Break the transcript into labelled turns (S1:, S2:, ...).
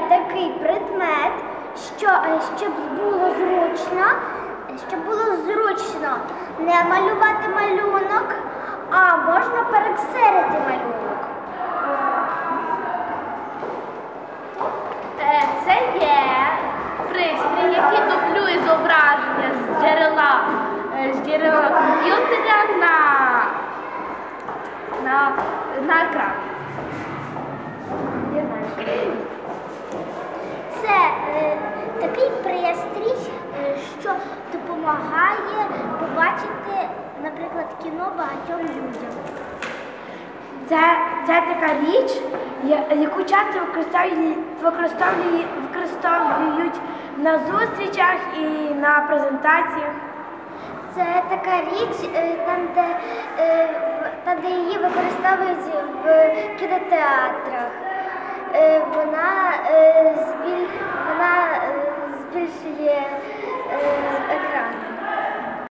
S1: такий предмет, що, е, щоб було зручно, щоб було зручно не малювати малюнок, а можна перексерити малюнок.
S2: Е, Це є пристрій, який дублює зображення з джерела, е, з джерела комп'ютера на, на, на екран. Я знаю.
S1: Це е, такий пристрій, е, що допомагає побачити, наприклад, кіно багатьом людям.
S3: Це, це така річ, яку часто використовують, використовують, використовують на зустрічах і на презентаціях.
S1: Це така річ, е, там, де, е, там, де її використовують в кінотеатрах, 世界